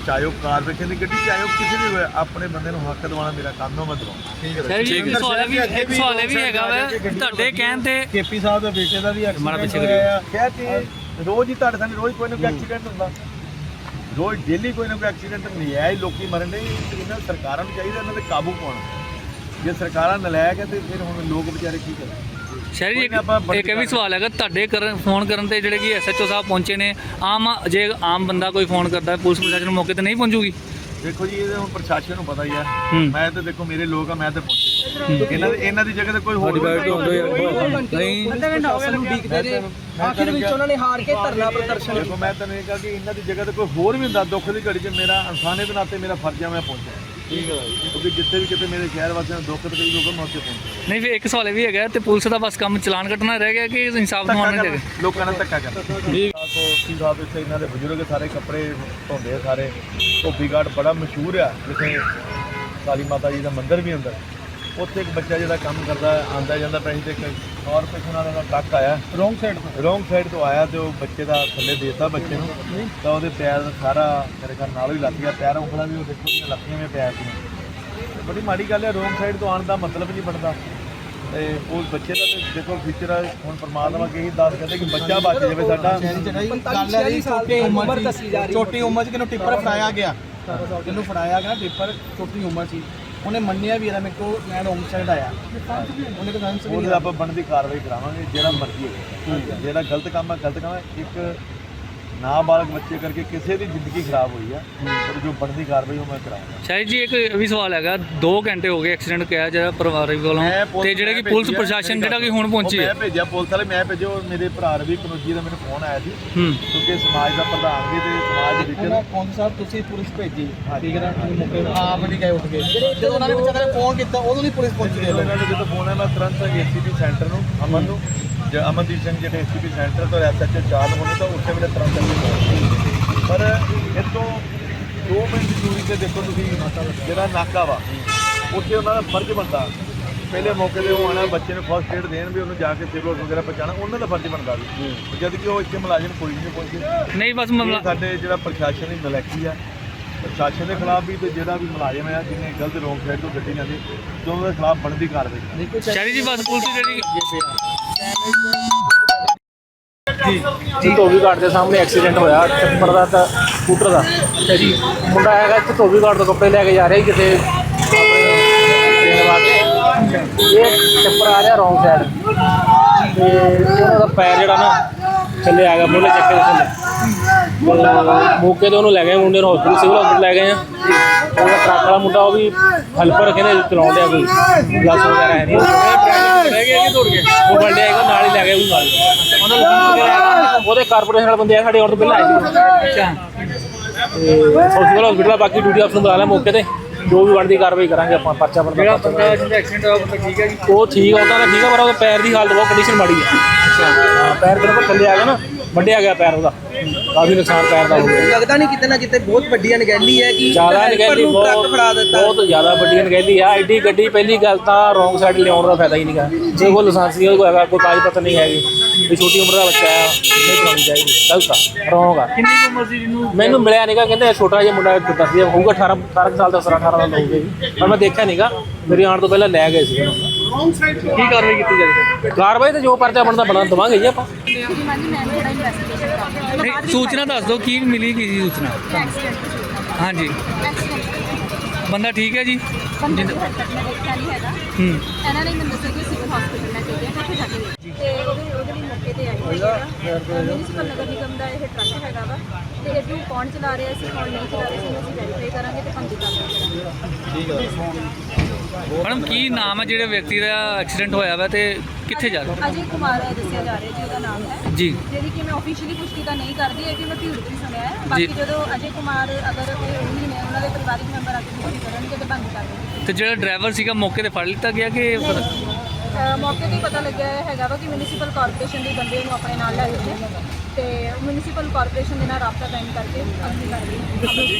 ਚਾਹੇ ਉਹ ਕਾਰਪੋਰੇਸ਼ਨ ਦੀ ਗੱਡੀ ਚਾਹੇ ਉਹ ਕਿਸੇ ਵੀ ਹੋਵੇ ਆਪਣੇ ਬੰਦੇ ਨੂੰ ਹੱਕ ਦਿਵਾਉਣਾ ਮੇਰਾ ਕੰਮ ਹੈ ਮੈਂ ਦਿਵਾਉਂ ਠੀਕ ਹੈ ਸਰ ਜੀ ਇੱਕ ਸਵਾਲ ਇਹ ਵੀ ਇੱਕ ਸਵਾਲ ਇਹ ਵੀ ਹੈਗਾ ਵਾ ਤੁਹਾਡੇ ਕਹਿਣ ਤੇ ਕੇਪੀ ਸਾਹਿਬ ਦੇ ਬੇਟੇ ਦਾ ਵੀ ਮਾੜਾ ਐਕਸੀਡੈਂਟ ਪਿੱਛੇ ਹੋਇਆ। ਆ ਕਹਿ ਤੇ ਰੋਜ਼ ਹੀ ਤੁਹਾਡੇ ਸਾਹਮਣੇ ਰੋਜ਼ ਕੋਈ ਨਾ ਕੋਈ ਐਕਸੀਡੈਂਟ ਹੁੰਦਾ। ਰੋਜ਼ ਡੇਲੀ ਕੋਈ ਨਾ ਕੋਈ ਐਕਸੀਡੈਂਟ ਨਜਾਇਜ਼ ਲੋਕੀ ਮਰਨ ਦੇ ਇਹਨਾਂ ਸਰਕਾਰਾਂ ਨੂੰ ਚਾਹੀਦਾ ਇਹਨਾਂ ਤੇ ਕਾਬੂ ਪਾਉਣਾ। ਜੇ ਸਰਕਾਰਾਂ ਨਲਾਇਕ ਹੈ ਤੇ ਫਿਰ ਹੁਣ ਲੋਕ ਵਿਚਾਰੇ ਕੀ ਕਰਨ ਸ਼ਹਿਰੀ ਇੱਕ ਨਾ ਇੱਕ ਇਹ ਵੀ ਸਵਾਲ ਹੈਗਾ ਤੁਹਾਡੇ ਕਰਨ ਫੋਨ ਕਰਨ ਤੇ ਜਿਹੜੇ ਕਿ ਐਸਐਚਓ ਸਾਹਿਬ ਪਹੁੰਚੇ ਨੇ ਆਮ ਜੇ ਆਮ ਬੰਦਾ ਕੋਈ ਫੋਨ ਕਰਦਾ ਹੈ, ਪੁਲਿਸ ਪ੍ਰਸ਼ਾਸਨ ਮੌਕੇ ਤੇ ਨਹੀਂ ਪਹੁੰਚੂਗੀ? ਦੇਖੋ ਜੀ ਇਹ ਹੁਣ ਪ੍ਰਸ਼ਾਸਨ ਨੂੰ ਪਤਾ ਹੀ ਆ ਹੂੰ। ਮੈਂ ਤਾਂ ਦੇਖੋ ਮੇਰੇ ਲੋਕ ਆ ਮੈਂ ਤਾਂ ਪਹੁੰਚੇ। ਇਹਨਾਂ ਦੀ ਇਹਨਾਂ ਦੀ ਜਗ੍ਹਾ ਤੇ ਕੋਈ ਹੋਰ ਨੂੰ ਆਖਿਰ ਵਿੱਚ ਉਹਨਾਂ ਨੇ ਹਾਰ ਕੇ ਧਰਨਾ ਪ੍ਰਦਰਸ਼ਨ ਦੇਖੋ ਮੈਂ ਤਾਂ ਇਹ ਕਹਾਂ ਕਿ ਇਹਨਾਂ ਦੀ ਜਗ੍ਹਾ ਤੇ ਕੋਈ ਹੋਰ ਵੀ ਹੁੰਦਾ ਦੁੱਖ ਦੀ ਘੜੀ 'ਚ ਮੇਰਾ ਇਨਸਾਨੀਅਤ ਦੇ ਨਾਤੇ ਮੇਰਾ ਫਰਜ਼ ਆ ਮੈਂ ਪਹੁੰਚਿਆ। ਠੀਕ ਹੈ ਕਿਉਂਕਿ ਜਿੱਥੇ ਵੀ ਕਿਤੇ ਮੇਰੇ ਸ਼ਹਿਰ ਵਾਸੀਆਂ ਨੂੰ ਦੁੱਖ ਤਕਲੀਫ ਹੋਊਗਾ ਮੈਂ ਉੱਥੇ ਪਹੁੰਚਾਂ ਨਹੀਂ ਫਿਰ ਇੱਕ ਸਵਾਲ ਇਹ ਵੀ ਹੈਗਾ ਤੇ ਪੁਲਿਸ ਦਾ ਬਸ ਕੰਮ ਚਲਾਨ ਕੱਟਣਾ ਰਹਿ ਗਿਆ ਕਿ ਇਨਸਾਫ ਦਿਵਾਉਣਾ ਹੈਗਾ? ਲੋਕਾਂ ਨਾਲ ਧੱਕਾ ਕਰਨਾ। ਤੋਂ 80 ਸਾਲ ਤੋਂ ਇੱਥੇ ਇਹਨਾਂ ਦੇ ਬਜ਼ੁਰਗ ਸਾਰੇ ਕੱਪੜੇ ਧੋਂਦੇ ਆ ਸਾਰੇ। ਧੋਬੀ ਘਾਟ ਬੜਾ ਮਸ਼ਹੂਰ ਆ ਜਿੱਥੇ ਕਾਲੀ ਮਾਤਾ ਜੀ ਦਾ ਮੰਦਿਰ ਵੀ ਅੰਦਰ। ਉੱਥੇ ਇੱਕ ਬੱਚਾ ਜਿਹੜਾ ਕੰਮ ਕਰਦਾ ਆਂਦਾ ਜਾਂਦਾ ਪੈਸੇ ਤੇ ਇੱਕ ਕਾਰਪੋਰੇਸ਼ਨ ਵਾਲੇ ਦਾ ਟਰੱਕ ਆਇਆ। ਰੋਂਗ ਸਾਈਡ ਤੋਂ। ਰੋਂਗ ਸਾਈਡ ਤੋਂ ਆਇਆ ਤੇ ਉਹ ਬੱਚੇ ਦਾ ਥੱਲੇ ਦੇਤਾ ਬੱਚੇ ਨੂੰ। ਤਾਂ ਉਹਦੇ ਪੈਰ ਦਾ ਸਾਰਾ ਮੇਰੇ ਖਿਆਲ ਨਾਲ ਹੀ ਲੱਗ ਗਿਆ। ਪੈਰ ਉਂਗਲਾਂ ਵੀ ਉਹ ਦੇਖੋ ਉਹਦੀਆਂ ਲੱਤੀਆਂ ਵੀ ਪੈਰ ਦੀਆਂ। ਤੇ ਬੜੀ ਮਾੜੀ ਗੱਲ ਹੈ ਰੋਂਗ ਸਾਈਡ ਤੋਂ ਆਉਣ ਦਾ ਮਤਲਬ ਨਹੀਂ ਬਣਦਾ। ਤੇ ਉਹ ਬੱਚੇ ਦਾ ਤੇ ਦੇਖੋ ਫਿਊਚਰ ਹੁਣ ਪਰਮਾਤਮਾ ਕੇ ਹੀ ਦਾਸ ਕਹਿੰਦੇ ਕਿ ਬੱਚਾ ਬਚ ਜਾਵੇ ਸਾਡਾ। ਗੱਲ ਹੈ ਜੀ ਛੋਟੀ ਉਮਰ ਦੱਸੀ ਜਾ ਰਹੀ ਛੋਟੀ ਉਮਰ 'ਚ ਕਿਨੂੰ ਟਿੱਪਰ ਫੜਾਇਆ ਗਿਆ? ਕਿਨੂੰ ਫੜਾਇਆ ਗਿਆ? ਟਿੱਪਰ ਛੋਟੀ ਉਮਰ 'ਚ। ਉਹਨੇ ਮੰਨਿਆ ਵੀ ਇਹਦਾ ਮੇਰੇ ਕੋਲ ਮੈਂ ਰੋਂਗ ਸਾਈਡ ਆਇਆ। ਉਹਨੇ ਸੈਂਸ ਵੀ ਉਹਦੇ ਆਪਾਂ ਬਣਦੀ ਕਾਰਵਾਈ ਕਰਾਵਾਂਗੇ ਜਿਹੜਾ ਮਰਜ਼ੀ ਹੋਵੇ। ਜਿਹੜਾ ਗਲਤ ਕੰਮ ਹੈ ਗਲਤ ਕੰਮ ਹੈ। ਇੱਕ ਨਾਬਾਲਗ ਬੱਚੇ ਕਰਕੇ ਕਿਸੇ ਦੀ ਜ਼ਿੰਦਗੀ ਖਰਾਬ ਹੋਈ ਹੈ ਪਰ ਜੋ ਬਣਦੀ ਕਾਰਵਾਈ ਉਹ ਮੈਂ ਕਰਾਵਾਂਗਾ ਸ਼ਾਇਦ ਜੀ ਇੱਕ ਇਹ ਵੀ ਸਵਾਲ ਹੈਗਾ 2 ਘੰਟੇ ਹੋ ਗਏ ਐਕਸੀਡੈਂਟ ਕਿਹਾ ਜਿਹੜਾ ਪਰਿਵਾਰ ਵੱਲੋਂ ਮੈਂ ਪੁਲਿਸ- ਤੇ ਜਿਹੜੇ ਕਿ ਮੈਂ ਪੁਲਿਸ ਭੇਜੀ ਆ, ਪ੍ਰਸ਼ਾਸਨ ਜਿਹੜਾ ਕਿ ਹੁਣ ਉਹ ਪਹੁੰਚੀ ਹੈ। ਮੈਂ ਭੇਜਿਆ ਪੁਲਿਸ ਵਾਲੇ ਮੈਂ ਭੇਜਿਆ ਉਹ ਮੇਰੇ ਭਰਾ ਰਵੀ ਕਨੋਜੀ ਦਾ ਮੈਨੂੰ ਫੋਨ ਆਇਆ ਸੀ ਹੂੰ। ਕਿਉਂਕਿ ਸਮਾਜ ਦਾ ਪ੍ਰਧਾਨ ਵੀ ਤੇ ਸਮਾਜ ਦੇ ਵਿੱਚ ਕੌਣ ਸਾਹਿਬ ਤੁਸੀਂ ਪੁਲਿਸ ਭੇਜੀ? ਠੀਕ ਹੈ ਨਾ ਤੁਸੀਂ ਮੌਕੇ ਤੇ ਆਪ ਨਹੀਂ ਗਏ ਉੱਠ ਕੇ ਜਦੋਂ ਉਹਨਾਂ ਨੇ ਵਿਚਾਰੇ ਫੋਨ ਕੀਤਾ ਉਦੋਂ ਨਹੀਂ ਪੁਲਿਸ ਪਹੁੰਚੀ ਜਦੋਂ ਇਹਨਾਂ ਨੂੰ ਜਦੋਂ ਫੋਨ ਆਇਆ ਮੈਂ ਤੁਰੰਤ ਏਸੀਪੀ ਸੈਂਟਰ ਨੂੰ ਅਮਨ ਨੂੰ। ਜ- ਅਮਨਦੀਪ ਸਿੰਘ ਜਿਹੜੇ ਏਸੀਪੀ ਸੈਂਟਰ ਤੋਂ ਐਸਐਚਓ ਚਾਰ ਹੋਣੇ ਤਾਂ ਉੱਥੇ ਮੇਰੇ ਤੁਰੰਤ ਅੱਗੇ ਪਰ ਇਹ ਤੋਂ 2 ਮਿੰਟ ਦੀ ਦੂਰੀ ਤੇ ਦੇਖੋ ਤੁਸੀਂ ਜਿਹੜਾ ਨਾਕਾ ਵਾ ਉੱਥੇ ਉਹਨਾਂ ਦਾ ਫਰਜ਼ ਬਣਦਾ। ਪਹਿਲੇ ਮੌਕੇ ਤੇ ਉਹ ਆਣਾ ਬੱਚੇ ਨੂੰ ਫਸਟ ਏਡ ਦੇਣ ਵੀ ਉਹਨੂੰ ਜਾ ਕੇ ਸਿਵਲ ਵਗੈਰਾ ਪਹੁੰਚਾਉਣਾ ਉਹਨਾਂ ਦਾ ਫਰਜ਼ ਬਣਦਾ ਵੀ। ਜਦ ਕਿ ਉਹ ਇੱਥੇ ਮੁਲਾਜ਼ਮ ਕੋਈ ਨਹੀਂ ਪਹੁੰਚੇ ਨਹੀਂ। ਬਸ ਮਾਮਲਾ ਸਾਡੇ ਜਿਹੜਾ ਪ੍ਰਸ਼ਾਸਨ ਦੀ ਨਲੈਕੀ ਆ। ਪ੍ਰਸ਼ਾਸਨ ਦੇ ਖਿਲਾਫ ਵੀ ਤੇ ਜਿਹੜਾ ਵੀ ਮੁਲਾਜ਼ਮ ਆ ਜਿਹਨੇ ਗਲਤ ਰੋਂਗ ਸਾਈਡ ਤੋਂ ਗੱਡੀ ਜਾਂਦੀ ਤੇ ਉਹਨਾਂ ਦੇ ਖਿਲਾਫ ਬਣਦੀ ਕਾਰਵਾਈ। ਸ਼ਾਇਦ ਜੀ ਬਸ ਪੁਲਿਸ ਜਿਹੜੀ ਜੀ। ਧੋਬੀ ਘਾਟ ਦੇ ਸਾਹਮਣੇ ਐਕਸੀਡੈਂਟ ਹੋਇਆ ਟਿੱਪਰ ਦਾ ਤਾਂ ਸਕੂਟਰ ਦਾ। ਅੱਛਾ ਜੀ, ਮੁੰਡਾ ਹੈਗਾ ਇੱਥੇ ਧੋਬੀ ਘਾਟ ਤੋਂ ਕੱਪੜੇ ਲੈ ਕੇ ਜਾ ਰਿਹਾ ਸੀ ਕਿਤੇ ਦੇਣ ਵਾਸਤੇ। ਇਹ ਟਿੱਪਰ ਆ ਰਿਹਾ ਰੌਂਗ ਸਾਈਡ। ਤੇ ਉਹਨਾਂ ਦਾ ਪੈਰ ਜਿਹੜਾ ਨਾ ਥੱਲੇ ਆ ਗਿਆ ਮੁੰਡੇ ਚੱਕੇ ਦੇ ਥੱਲੇ। ਤੇ ਮੌਕੇ ਤੇ ਉਹਨੂੰ ਲੈ ਗਏ, ਮੁੰਡੇ ਨੂੰ ਹਸਪੀਟਲ ਸਿਵਲ ਹਸਪੀਟਲ ਲੈ ਗਏ ਆ। ਉਹਦਾ ਟਰੱਕ ਵਾਲਾ ਮੁੰਡਾ ਉਹ ਵੀ ਹੈਲਪਰ ਕਹਿੰਦੇ ਚਲਾਉਣ ਡਿਆ ਕੋਈ। ਗਲਾਸ ਵਗੈਰਾ ਹੈ ਨਹੀਂ ਰਹਿ ਗਿਆ ਕਿ ਦੌੜ ਗਿਆ ਉਹ ਬੰਦੇ ਆਏਗਾ ਨਾਲ ਹੀ ਲੈ ਗਏ ਉਹ ਨਾਲ। ਉਹਨਾਂ ਨੂੰ ਉਹਦੇ ਕਾਰਪੋਰੇਸ਼ਨ ਵਾਲੇ ਬੰਦੇ ਆ ਸਾਡੇ ਆਉਣ ਤੋਂ ਪਹਿਲਾਂ ਆਏ। ਸੀ ਅੱਛਾ। ਤੇ ਹਸਪੀਟਲ ਹਸਪੀਟਲ ਬਾਕੀ ਡਿਊਟੀ ਅਫਸਰ ਨੂੰ ਬੁਲਾ ਲਿਆ ਮੌਕੇ ਤੇ। ਜੋ ਵੀ ਬਣਦੀ ਕਾਰਵਾਈ ਕਰਾਂਗੇ ਆਪਾਂ ਪਰਚਾ ਬਣਦਾ ਜਿਹੜਾ ਬੰਦਾ ਜਿਹਦਾ ਐਕਸੀਡੈਂਟ ਹੋਇਆ ਉਹ ਠੀਕ ਹੈ ਜੀ। ਉਹ ਠੀਕ ਆ ਉਹਦਾ ਤਾਂ ਠੀਕ ਆ ਪਰ ਉਹਦੇ ਪੈਰ ਦੀ ਹਾਲਤ ਬਹੁਤ ਕੰਡੀਸ਼ਨ ਮਾੜੀ ਹੈ ਅੱਛਾ। ਪੈਰ ਬਿਲਕੁਲ ਥੱਲੇ ਆ ਗਿਆ ਨਾ ਵੱਡਿਆ ਗਿਆ ਪੈਰ ਉਹਦਾ। ਕਾਫੀ ਨੁਕਸਾਨ ਪੈਰ ਦਾ ਹੋ ਗਿਆ। ਲੱਗਦਾ ਨਹੀਂ ਕਿਤੇ ਨਾ ਕਿਤੇ ਬਹੁਤ ਵੱਡੀ ਅਣਗਹਿਲੀ ਹੈ ਕਿ ਜ਼ਿਆਦਾ ਅਣਗਹਿਲੀ ਬਹੁਤ ਫੜਾ ਦਿੱਤਾ। ਬਹੁਤ ਜ਼ਿਆਦਾ ਵੱਡੀ ਅਣਗਹਿਲੀ ਆ। ਐਡੀ ਗੱਡੀ ਪਹਿਲੀ ਗੱਲ ਤਾਂ ਰੋਂਗ ਸਾਈਡ ਲਿਆਉਣ ਦਾ ਫਾਇਦਾ ਹੀ ਨਹੀਂਗਾ ਜੇ ਕੋਈ ਲਾਇਸੈਂਸ ਨਹੀਂ ਕੋਈ ਹੈਗਾ ਕੋਈ ਕਾਗਜ਼ ਪੱਤਰ ਨਹੀਂ ਹੈਗੇ। ਵੀ ਛੋਟੀ ਉਮਰ ਦਾ ਬੱਚਾ ਆ ਨਹੀਂ ਚਲਾਉਣੀ ਚਾਹੀਦੀ ਗਲਤ ਆ ਰੋਂਗ ਆ। ਕਿੰਨੀ ਕੁ ਉਮਰ ਸੀ ਜਿਹਨੂੰ ਮੈਨੂੰ ਮਿਲਿਆ ਨਹੀਂਗਾ ਕਹਿੰਦੇ ਛੋਟਾ ਜਿਹਾ ਮੁੰਡਾ ਦੱਸਦੇ ਹੋਊਗਾ 18 18 ਸਾਲ ਦਾ 18 ਸਾਲ ਦਾ ਹੋਊਗਾ ਜੀ। ਪਰ ਮੈਂ ਦੇਖਿਆ ਨਹੀਂਗਾ ਮੇਰੇ ਆਉਣ ਤੋਂ ਪਹਿਲਾਂ ਲੈ ਗਏ ਸੀ ਕੀ ਕਾਰਵਾਈ ਕੀਤੀ ਜਾਏਗੀ ਕਾਰਵਾਈ ਤੇ ਜੋ ਪਰਚਾ ਬਣਦਾ ਬਣਾ ਦਵਾਂਗੇ ਜੀ ਆਪਾਂ। ਨਹੀਂ ਸੂਚਨਾ ਦੱਸ ਦਿਓ ਕੀ ਮਿਲੀ ਕੀ ਸੀ ਸੂਚਨਾ? ਹਾਂਜੀ। ਬੰਦਾ ਠੀਕ ਹੈ ਜੀ? ਜਿੰਦ- ਹੂੰ। ਇਹਨਾਂ ਨੇ ਮੈਨੂੰ ਦੱਸਿਆ ਕਿ ਸਿਵਲ ਹਸਪੀਟਲ ਲੈ ਕੇ ਗਏ ਤਾਂ ਉੱਥੇ ਜਾ ਕੇ। ਤੇ ਉਹਦੇ ਉਹਦੇ ਲਈ ਮੌਕੇ ਤੇ ਆਈ ਹੋਈ ਹੈ ਮਿਊਨਿਸਪਲ ਨਗਰ ਨਿਗਮ ਦਾ ਇਹ ਟਰੱਕ ਹੈਗਾ ਵਾ ਤੇ ਇਹਨੂੰ ਕੌਣ ਚਲਾ ਰਿਹਾ ਸੀ ਕੌਣ ਨਹੀਂ ਚਲਾ ਰਿਹਾ ਸੀ ਅਸੀਂ ਵੈਰੀਫਾਈ ਕਰਾਂਗੇ ਤੇ ਕਾਰਵਾਈ ਕਰਾਂਗੇ ਮੈਡਮ ਕੀ ਨਾਮ ਹੈ ਜਿਹੜੇ ਵਿਅਕਤੀ ਦਾ ਐਕਸੀਡੈਂਟ ਹੋਇਆ ਵਾ ਤੇ ਕਿੱਥੇ ਜਾ ਰਿਹਾ? ਅਜੇ ਕੁਮਾਰ ਦੱਸਿਆ ਜਾ ਰਿਹਾ ਜੀ ਉਹਦਾ ਨਾਮ ਹੈ। ਜੀ। ਜਿਹੜੀ ਕਿ ਮੈਂ ਆਫੀਸ਼ੀਅਲੀ ਪੁਸ਼ਟੀ ਤਾਂ ਨਹੀਂ ਕਰਦੀ ਹੈ ਕਿ ਮੈਂ ਭੀੜ ਵੀ ਸੁਣਿਆ ਹੈ। ਬਾਕੀ ਜਦੋਂ ਅਜੇ ਕੁਮਾਰ ਅਗਰ ਉਹੀ ਨੇ ਉਹਨਾਂ ਦੇ ਪਰਿਵਾਰਿਕ ਮੈਂਬਰ ਆ ਕੇ ਪੁਸ਼ਟੀ ਕਰਨਗੇ ਤੇ ਬੰਦ ਕਰ ਦੇਣਗੇ ਤੇ ਜਿਹੜਾ ਡਰਾਈਵਰ ਸੀਗਾ ਮੌਕੇ ਤੇ ਫੜ ਲਿੱਤਾ ਗਿਆ ਕਿ ਮੌਕੇ ਤੇ ਹੀ ਪਤਾ ਲੱਗਿਆ ਹੈਗਾ ਵਾ ਕਿ ਮਿਊਨਿਸਪਲ ਕਾਰਪੋਰੇਸ਼ਨ ਦੇ ਬੰਦੇ ਨੂੰ ਆਪਣੇ ਨਾਲ ਲੈ ਜਾਂਦੇ ਤੇ ਮਿਊਨਿਸਪਲ ਕਾਰਪੋਰੇਸ਼ਨ ਦੇ ਨਾਲ ਰਾਬਤਾ ਕਾਇਮ ਕਰਕੇ ਅਗਲੀ ਕਾਰਵਾਈ